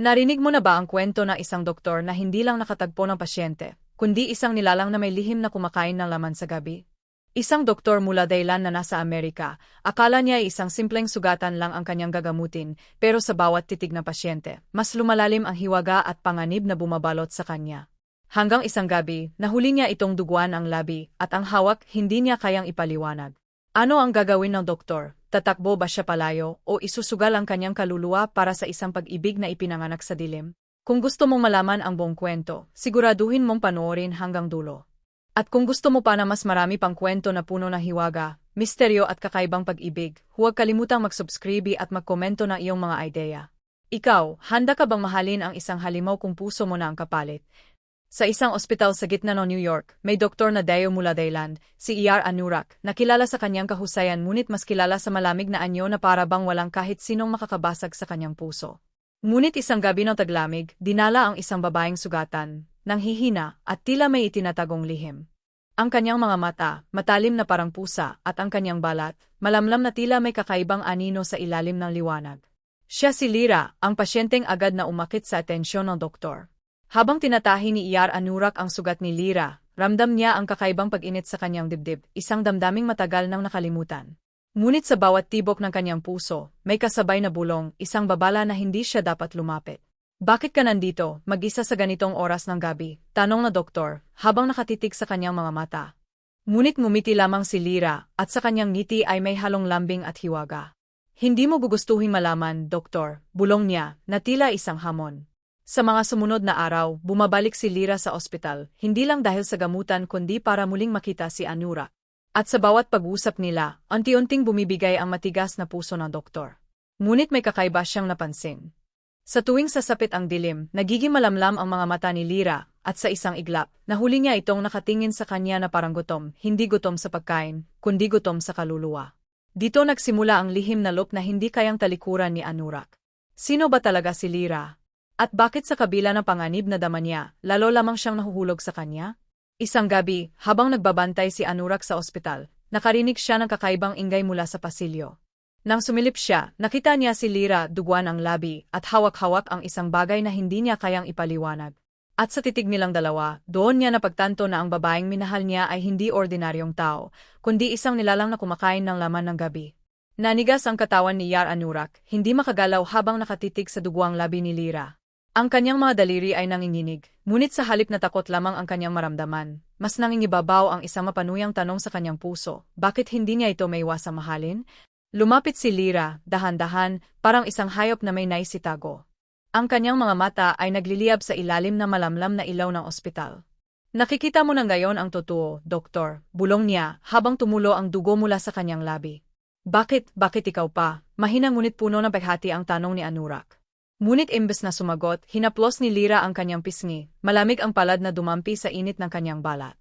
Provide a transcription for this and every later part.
Narinig mo na ba ang kwento ng isang doktor na hindi lang nakatagpo ng pasyente, kundi isang nilalang na may lihim na kumakain ng laman sa gabi? Isang doktor mula Daylan na nasa Amerika, akala niya ay isang simpleng sugatan lang ang kanyang gagamutin, pero sa bawat titig ng pasyente, mas lumalalim ang hiwaga at panganib na bumabalot sa kanya. Hanggang isang gabi, nahuli niya itong duguan ang labi, at ang hawak hindi niya kayang ipaliwanag. Ano ang gagawin ng doktor? Tatakbo ba siya palayo o isusugal ang kanyang kaluluwa para sa isang pag-ibig na ipinanganak sa dilim? Kung gusto mong malaman ang buong kwento, siguraduhin mong panoorin hanggang dulo. At kung gusto mo pa na mas marami pang kwento na puno ng hiwaga, misteryo at kakaibang pag-ibig, huwag kalimutang mag-subscribe at magkomento ng iyong mga ideya. Ikaw, handa ka bang mahalin ang isang halimaw kung puso mo na ang kapalit? Sa isang ospital sa gitna ng New York, may doktor na Dayo mula Thailand, si E.R. Anurak, na kilala sa kanyang kahusayan ngunit mas kilala sa malamig na anyo na para bang walang kahit sinong makakabasag sa kanyang puso. Ngunit isang gabi ng taglamig, dinala ang isang babaeng sugatan, nang hihina at tila may itinatagong lihim. Ang kanyang mga mata, matalim na parang pusa, at ang kanyang balat, malamlam na tila may kakaibang anino sa ilalim ng liwanag. Siya si Lira, ang pasyenteng agad na umakit sa atensyon ng doktor. Habang tinatahi ni Iyar Anurak ang sugat ni Lira, ramdam niya ang kakaibang pag-init sa kanyang dibdib, isang damdaming matagal nang nakalimutan. Ngunit sa bawat tibok ng kanyang puso, may kasabay na bulong, isang babala na hindi siya dapat lumapit. Bakit ka nandito, mag-isa sa ganitong oras ng gabi? Tanong na doktor, habang nakatitig sa kanyang mga mata. Ngunit ngumiti lamang si Lira, at sa kanyang ngiti ay may halong lambing at hiwaga. Hindi mo gugustuhin malaman, doktor, bulong niya, na tila isang hamon. Sa mga sumunod na araw, bumabalik si Lira sa ospital, hindi lang dahil sa gamutan kundi para muling makita si Anura. At sa bawat pag-usap nila, unti-unting bumibigay ang matigas na puso ng doktor. Ngunit may kakaiba siyang napansin. Sa tuwing sasapit ang dilim, nagiging malamlam ang mga mata ni Lira, at sa isang iglap, nahuli niya itong nakatingin sa kanya na parang gutom, hindi gutom sa pagkain, kundi gutom sa kaluluwa. Dito nagsimula ang lihim na lop na hindi kayang talikuran ni Anurak. Sino ba talaga si Lira? At bakit sa kabila ng panganib na dama niya, lalo lamang siyang nahuhulog sa kanya? Isang gabi, habang nagbabantay si Anurak sa ospital, nakarinig siya ng kakaibang ingay mula sa pasilyo. Nang sumilip siya, nakita niya si Lira duguan ang labi at hawak-hawak ang isang bagay na hindi niya kayang ipaliwanag. At sa titig nilang dalawa, doon niya napagtanto na ang babaeng minahal niya ay hindi ordinaryong tao, kundi isang nilalang na kumakain ng laman ng gabi. Nanigas ang katawan ni Yar Anurak, hindi makagalaw habang nakatitig sa duguang labi ni Lira. Ang kanyang mga daliri ay nanginginig, ngunit sa halip na takot lamang ang kanyang maramdaman, mas nangingibabaw ang isang mapanuyang tanong sa kanyang puso, bakit hindi niya ito may iwasang mahalin? Lumapit si Lira, dahan-dahan, parang isang hayop na may naisitago. Ang kanyang mga mata ay nagliliyab sa ilalim na malamlam na ilaw ng ospital. Nakikita mo na ngayon ang totoo, doktor, bulong niya, habang tumulo ang dugo mula sa kanyang labi. Bakit, bakit ikaw pa? Mahina ngunit puno ng paghati ang tanong ni Anurak. Ngunit imbes na sumagot, hinaplos ni Lira ang kanyang pisngi, malamig ang palad na dumampi sa init ng kanyang balat.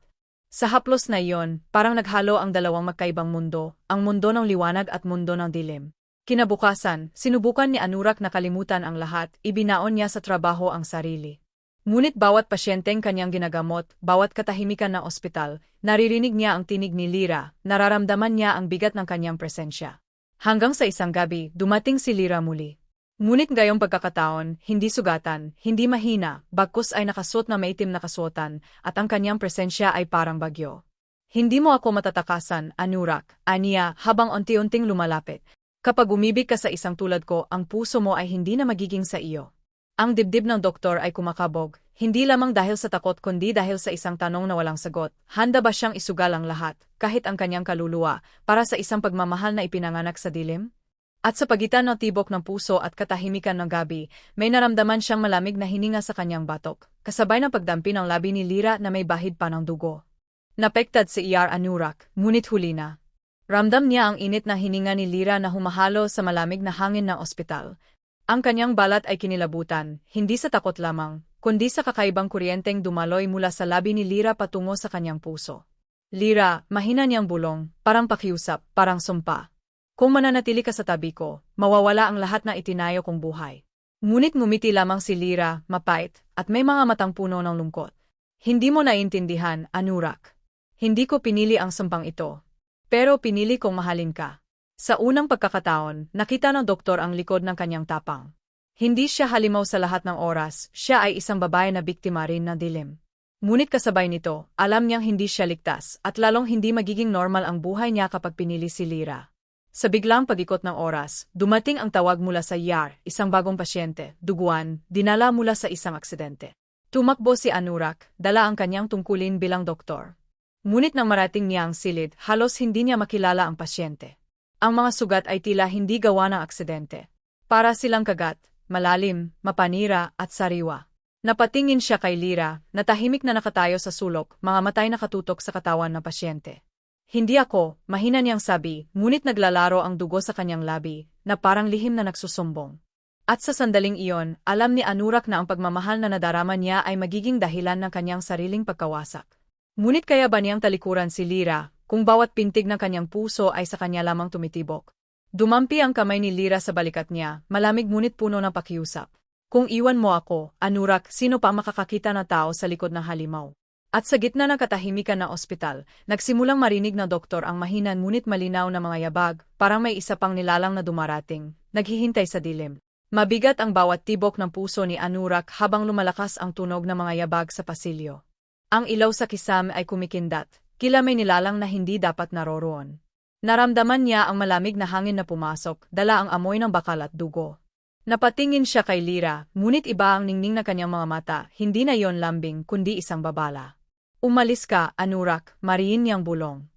Sa haplos na iyon, parang naghalo ang dalawang magkaibang mundo, ang mundo ng liwanag at mundo ng dilim. Kinabukasan, sinubukan ni Anurak na kalimutan ang lahat, ibinaon niya sa trabaho ang sarili. Ngunit bawat pasyenteng kanyang ginagamot, bawat katahimikan ng ospital, naririnig niya ang tinig ni Lira, nararamdaman niya ang bigat ng kanyang presensya. Hanggang sa isang gabi, dumating si Lira muli. Ngunit gayong pagkakataon, hindi sugatan, hindi mahina, bagkus ay nakasuot na maitim na kasuotan, at ang kanyang presensya ay parang bagyo. Hindi mo ako matatakasan, Anurak, aniya, habang unti-unting lumalapit. Kapag umibig ka sa isang tulad ko, ang puso mo ay hindi na magiging sa iyo. Ang dibdib ng doktor ay kumakabog, hindi lamang dahil sa takot kundi dahil sa isang tanong na walang sagot. Handa ba siyang isugal ang lahat, kahit ang kanyang kaluluwa, para sa isang pagmamahal na ipinanganak sa dilim? At sa pagitan ng tibok ng puso at katahimikan ng gabi, may naramdaman siyang malamig na hininga sa kanyang batok, kasabay ng pagdampi ng labi ni Lira na may bahid pa ng dugo. Napektad si Iyar Anurak, ngunit huli na. Ramdam niya ang init na hininga ni Lira na humahalo sa malamig na hangin ng ospital. Ang kanyang balat ay kinilabutan, hindi sa takot lamang, kundi sa kakaibang kuryenteng dumaloy mula sa labi ni Lira patungo sa kanyang puso. Lira, mahina niyang bulong, parang pakiusap, parang sumpa. Kung mananatili ka sa tabi ko, mawawala ang lahat na itinayo kong buhay. Ngunit ngumiti lamang si Lira, mapait, at may mga matang puno ng lungkot. Hindi mo naintindihan, Anurak. Hindi ko pinili ang sumpang ito. Pero pinili kong mahalin ka. Sa unang pagkakataon, nakita ng doktor ang likod ng kanyang tapang. Hindi siya halimaw sa lahat ng oras, siya ay isang babae na biktima rin ng dilim. Ngunit kasabay nito, alam niyang hindi siya ligtas at lalong hindi magiging normal ang buhay niya kapag pinili si Lira. Sa biglang pag-ikot ng oras, dumating ang tawag mula sa YAR, isang bagong pasyente, duguan, dinala mula sa isang aksidente. Tumakbo si Anurak, dala ang kanyang tungkulin bilang doktor. Ngunit nang marating niya ang silid, halos hindi niya makilala ang pasyente. Ang mga sugat ay tila hindi gawa ng aksidente. Para silang kagat, malalim, mapanira, at sariwa. Napatingin siya kay Lira, na tahimik na nakatayo sa sulok, mga matay nakatutok sa katawan ng pasyente. Hindi ako, mahina niyang sabi, ngunit naglalaro ang dugo sa kanyang labi, na parang lihim na nagsusumbong. At sa sandaling iyon, alam ni Anurak na ang pagmamahal na nadarama niya ay magiging dahilan ng kanyang sariling pagkawasak. Ngunit kaya ba niyang talikuran si Lira, kung bawat pintig ng kanyang puso ay sa kanya lamang tumitibok? Dumampi ang kamay ni Lira sa balikat niya, malamig ngunit puno ng pakiusap. Kung iwan mo ako, Anurak, sino pa makakakita na tao sa likod ng halimaw? At sa gitna ng katahimikan na ospital, nagsimulang marinig na doktor ang mahinan ngunit malinaw na mga yabag, parang may isa pang nilalang na dumarating, naghihintay sa dilim. Mabigat ang bawat tibok ng puso ni Anurak habang lumalakas ang tunog ng mga yabag sa pasilyo. Ang ilaw sa kisam ay kumikindat, kila may nilalang na hindi dapat naroroon. Naramdaman niya ang malamig na hangin na pumasok, dala ang amoy ng bakal at dugo. Napatingin siya kay Lira, ngunit iba ang ningning na kanyang mga mata, hindi na yon lambing kundi isang babala. Umalis ka, Anurak, mariin niyang bulong.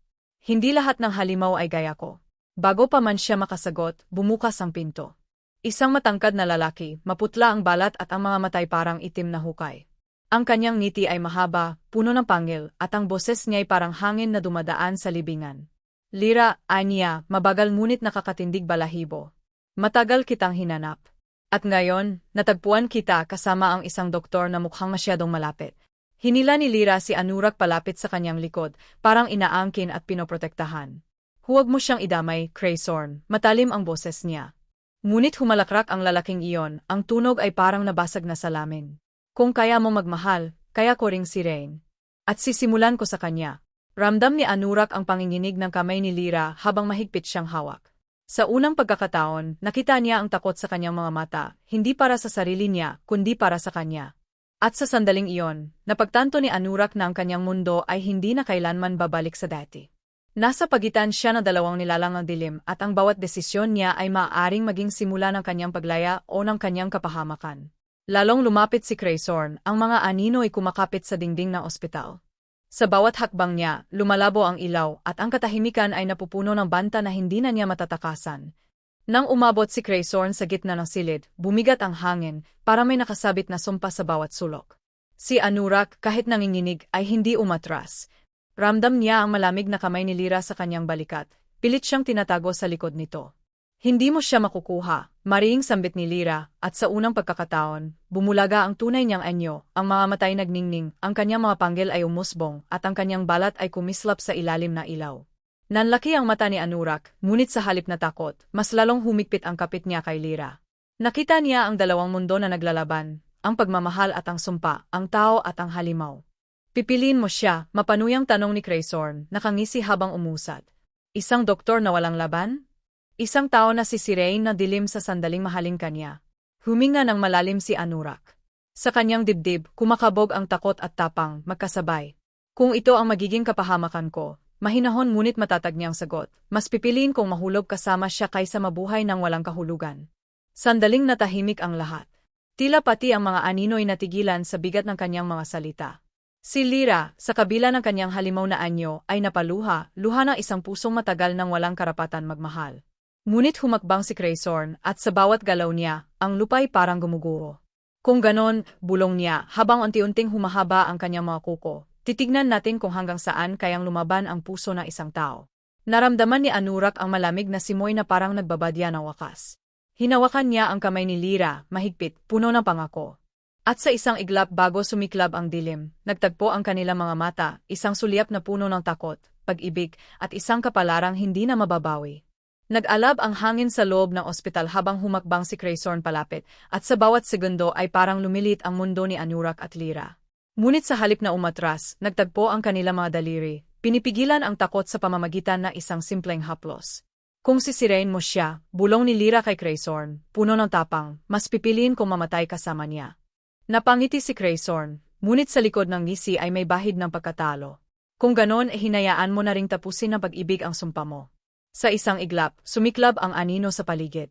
Hindi lahat ng halimaw ay gaya ko. Bago pa man siya makasagot, bumukas ang pinto. Isang matangkad na lalaki, maputla ang balat at ang mga matay parang itim na hukay. Ang kanyang ngiti ay mahaba, puno ng pangil, at ang boses niya ay parang hangin na dumadaan sa libingan. Lira, Anya, mabagal ngunit nakakatindig balahibo. Matagal kitang hinanap. At ngayon, natagpuan kita kasama ang isang doktor na mukhang masyadong malapit. Hinila ni Lira si Anurak palapit sa kanyang likod, parang inaangkin at pinoprotektahan. Huwag mo siyang idamay, Craysorn, matalim ang boses niya. Ngunit humalakrak ang lalaking iyon, ang tunog ay parang nabasag na salamin. Kung kaya mo magmahal, kaya ko ring si Rain. At sisimulan ko sa kanya. Ramdam ni Anurak ang panginginig ng kamay ni Lira habang mahigpit siyang hawak. Sa unang pagkakataon, nakita niya ang takot sa kanyang mga mata, hindi para sa sarili niya, kundi para sa kanya. At sa sandaling iyon, napagtanto ni Anurak na ang kanyang mundo ay hindi na kailanman babalik sa dati. Nasa pagitan siya na dalawang nilalang ang dilim at ang bawat desisyon niya ay maaaring maging simula ng kanyang paglaya o ng kanyang kapahamakan. Lalong lumapit si Craysorn, ang mga anino ay kumakapit sa dingding ng ospital. Sa bawat hakbang niya, lumalabo ang ilaw at ang katahimikan ay napupuno ng banta na hindi na niya matatakasan. Nang umabot si Craysorn sa gitna ng silid, bumigat ang hangin para may nakasabit na sumpa sa bawat sulok. Si Anurak, kahit nanginginig, ay hindi umatras. Ramdam niya ang malamig na kamay ni Lira sa kanyang balikat. Pilit siyang tinatago sa likod nito. Hindi mo siya makukuha, mariing sambit ni Lira, at sa unang pagkakataon, bumulaga ang tunay niyang anyo, ang mga matay nagningning, ang kanyang mga panggil ay umusbong, at ang kanyang balat ay kumislap sa ilalim na ilaw. Nanlaki ang mata ni Anurak, ngunit sa halip na takot, mas lalong humigpit ang kapit niya kay Lira. Nakita niya ang dalawang mundo na naglalaban, ang pagmamahal at ang sumpa, ang tao at ang halimaw. Pipiliin mo siya, mapanuyang tanong ni Craysorn, nakangisi habang umusad. Isang doktor na walang laban? Isang tao na si Sirain na dilim sa sandaling mahaling kanya. Huminga ng malalim si Anurak. Sa kanyang dibdib, kumakabog ang takot at tapang, magkasabay. Kung ito ang magiging kapahamakan ko, mahinahon ngunit matatag niyang sagot, mas pipiliin kong mahulog kasama siya kaysa mabuhay ng walang kahulugan. Sandaling natahimik ang lahat. Tila pati ang mga anino'y natigilan sa bigat ng kanyang mga salita. Si Lira, sa kabila ng kanyang halimaw na anyo, ay napaluha, luha ng isang pusong matagal ng walang karapatan magmahal. Ngunit humakbang si Craysorn at sa bawat galaw niya, ang lupay parang gumuguro. Kung ganon, bulong niya habang unti-unting humahaba ang kanyang mga kuko. Titignan natin kung hanggang saan kayang lumaban ang puso ng isang tao. Naramdaman ni Anurak ang malamig na simoy na parang nagbabadya ng wakas. Hinawakan niya ang kamay ni Lira, mahigpit, puno ng pangako. At sa isang iglap bago sumiklab ang dilim, nagtagpo ang kanilang mga mata, isang sulyap na puno ng takot, pag-ibig, at isang kapalarang hindi na mababawi. Nag-alab ang hangin sa loob ng ospital habang humakbang si Craysorn palapit, at sa bawat segundo ay parang lumilit ang mundo ni Anurak at Lira. Ngunit sa halip na umatras, nagtagpo ang kanilang mga daliri, pinipigilan ang takot sa pamamagitan na isang simpleng haplos. Kung sisirain mo siya, bulong ni Lira kay Craysorn, puno ng tapang, mas pipiliin kung mamatay kasama niya. Napangiti si Craysorn, ngunit sa likod ng ngisi ay may bahid ng pagkatalo. Kung ganon, eh hinayaan mo na ring tapusin ng pag-ibig ang sumpa mo. Sa isang iglap, sumiklab ang anino sa paligid.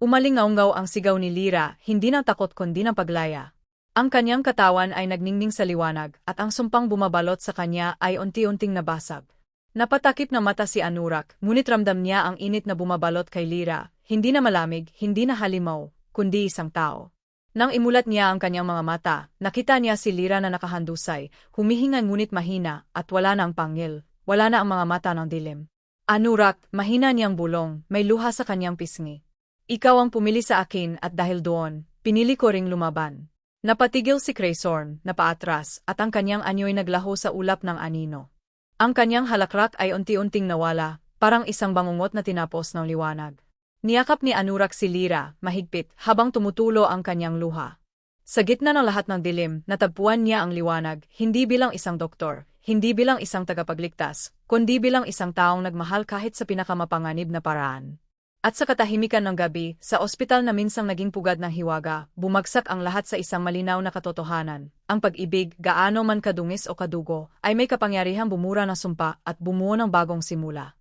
Umalingaungaw ang sigaw ni Lira, hindi ng takot kundi ng paglaya. Ang kanyang katawan ay nagningning sa liwanag at ang sumpang bumabalot sa kanya ay unti-unting nabasag. Napatakip na mata si Anurak, ngunit ramdam niya ang init na bumabalot kay Lira, hindi na malamig, hindi na halimaw, kundi isang tao. Nang imulat niya ang kanyang mga mata, nakita niya si Lira na nakahandusay, humihinga ngunit mahina, at wala na ang pangil, wala na ang mga mata ng dilim. Anurak, mahina niyang bulong, may luha sa kanyang pisngi. Ikaw ang pumili sa akin at dahil doon, pinili ko ring lumaban. Napatigil si Craysorn, napaatras, at ang kanyang anyo'y naglaho sa ulap ng anino. Ang kanyang halakrak ay unti-unting nawala, parang isang bangungot na tinapos ng liwanag. Niyakap ni Anurak si Lira, mahigpit, habang tumutulo ang kanyang luha. Sa gitna ng lahat ng dilim, natagpuan niya ang liwanag, hindi bilang isang doktor, hindi bilang isang tagapagligtas, kundi bilang isang taong nagmahal kahit sa pinakamapanganib na paraan. At sa katahimikan ng gabi, sa ospital na minsang naging pugad ng hiwaga, bumagsak ang lahat sa isang malinaw na katotohanan. Ang pag-ibig, gaano man kadungis o kadugo, ay may kapangyarihang bumura ng sumpa at bumuo ng bagong simula.